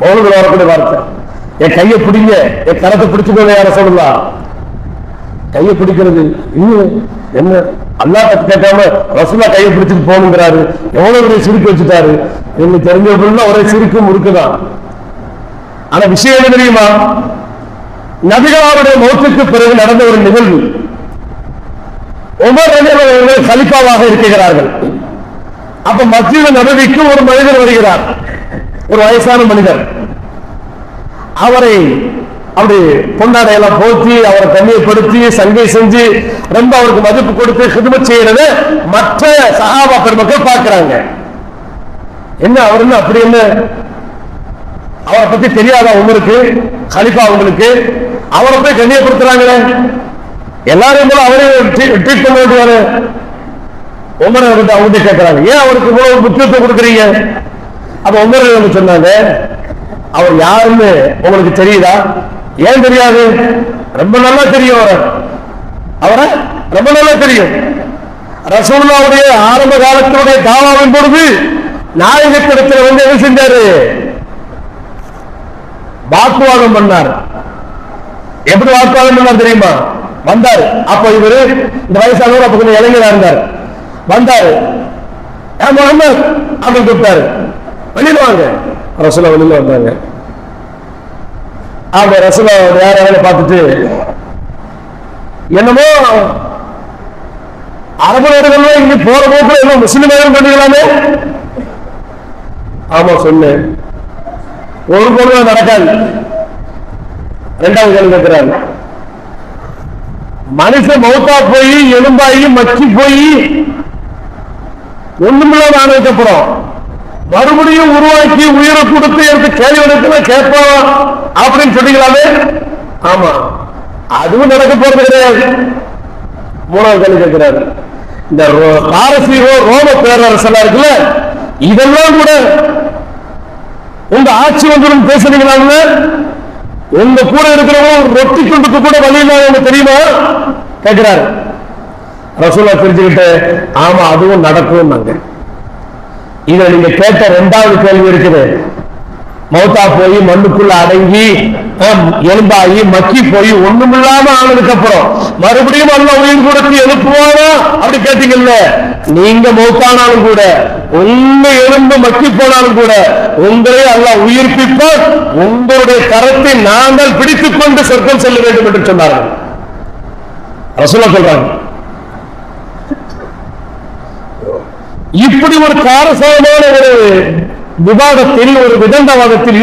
பவுனுக்கு வரக்கூடிய வார்த்தை என் கையை பிடிங்க. என் கரத்தை பிடிச்சுக்கோங்க யார சொல்லலாம் கையை பிடிக்கிறது இன்னும் என்ன? அல்லா அல்லாஹ் கேட்காம ரசூலா கையை பிடிச்சிட்டு போகணுங்கிறாரு. எவ்வளவு பெரிய சிரிப்பு வச்சுட்டாரு. எனக்கு தெரிஞ்ச பொருள்னா ஒரே சிரிக்கும் இருக்குதான் ஆனா விஷயம் என்ன தெரியுமா? நபிகளாருடைய மௌத்துக்கு பிறகு நடந்த ஒரு நிகழ்வு. ஒவ்வொரு அவர்கள் கலிப்பாவாக இருக்கிறார்கள். அப்ப மத்திய நபவிக்கு ஒரு மனிதர் வருகிறார். ஒரு வயசான மனிதர். அவரை அப்படி பொன்னாடையெல்லாம் போத்தி அவரை கண்ணியப்படுத்தி சங்கை செஞ்சு ரொம்ப அவருக்கு மதிப்பு கொடுத்து ஹிதமத் செய்யறது மற்ற சகாபா பெருமக்கள் பார்க்கிறாங்க. என்ன அவர் என்ன அப்படி என்ன? அவரை பத்தி தெரியாதா உங்களுக்கு கலிஃபா அவங்களுக்கு அவரை போய் கண்ணியப்படுத்துறாங்களே? எல்லாரும் போல அவரே ட்ரீட் பண்ண வேண்டியவாரு உமரை அவங்க கேட்கறாங்க ஏன் அவருக்கு இவ்வளவு முக்கியத்துவம் கொடுக்குறீங்க? அப்ப ஒவ்வொரு சொன்னாங்க அவர் யாருன்னு உங்களுக்கு தெரியுதா? ஏன் தெரியாது? ரொம்ப நல்லா தெரியும் அவரை. அவரை? ரொம்ப நல்லா தெரியும். ரசூலுல்லாவுடைய ஆரம்ப காலத்தினுடைய தாவாவின் பொழுது நாயகத்திடத்தில் வந்து என்ன செஞ்சாரு? வாக்குவாதம் பண்ணார். எப்படி வாக்குவாதம் பண்ணார் தெரியுமா? வந்தார். அப்ப இவரு இந்த வயசானவர் அப்ப கொஞ்சம் இளைஞரா இருந்தார். வந்தாரு. ஏன் முகமது அப்படின்னு கூப்பிட்டாரு. வெளியில வாங்க ரசூலா வெளியில வந்தாங்க. அந்த ரசூலா வேற வேலை பார்த்துட்டு என்னமோ அரபு நாடுகள்ல இங்க போற போக்குல என்ன முஸ்லிம் பண்ணிக்கலாமே ஆமா சொன்னேன். ஒரு பொழுது நடக்காது. ரெண்டாவது கேள்வி கேட்கிறாங்க மனுஷன் மௌத்தா போய் எலும்பாயி மச்சி போய் ஒண்ணுமில்லாத ஆனதுக்கு அப்புறம் மறுபடியும் உருவாக்கி உயிரை கொடுத்து எடுத்து கேள்வி எடுத்துல கேட்போம் அப்படின்னு சொன்னீங்களாமே ஆமா. அதுவும் நடக்க போறது கிடையாது. மூணாவது கேள்வி கேட்கிறாரு. இந்த ரோ- பாரசீக ரோம பேரரசெல்லாம் இருக்குல்ல இதெல்லாம் கூட உங்க ஆட்சி வந்துடும் பேசுறீங்களாங்க உங்க கூட இருக்கிறவங்க ரொட்டி துண்டுக்கு கூட வழி இல்லாதவங்க தெரியுமா? கேட்கிறாரு. ரசூலா தெரிஞ்சுக்கிட்டு ஆமா அதுவும் நடக்கும் நாங்க இதை நீங்க கேட்ட ரெண்டாவது கேள்வி இருக்குது. மௌத்தா போய் மண்ணுக்குள்ள அடங்கி எலும்பாகி மக்கி போய் ஒண்ணுமில்லாம ஆனதுக்கு அப்புறம் மறுபடியும் அல்ல உயிர் கொடுத்து எழுப்புவானா? அப்படி கேட்டீங்கல்ல? நீங்க மௌத்தானாலும் கூட உங்க எலும்பு மக்கி போனாலும் கூட உங்களை அல்ல உயிர்ப்பிப்பார். உங்களுடைய கரத்தை நாங்கள் பிடித்துக் கொண்டு சொர்க்கம் செல்ல வேண்டும் என்று சொன்னார்கள். ரசூலா சொல்றாங்க. இப்படி ஒரு காரசாரமான ஒரு விவாதத்தில் ஒரு விதண்டவாதத்தில்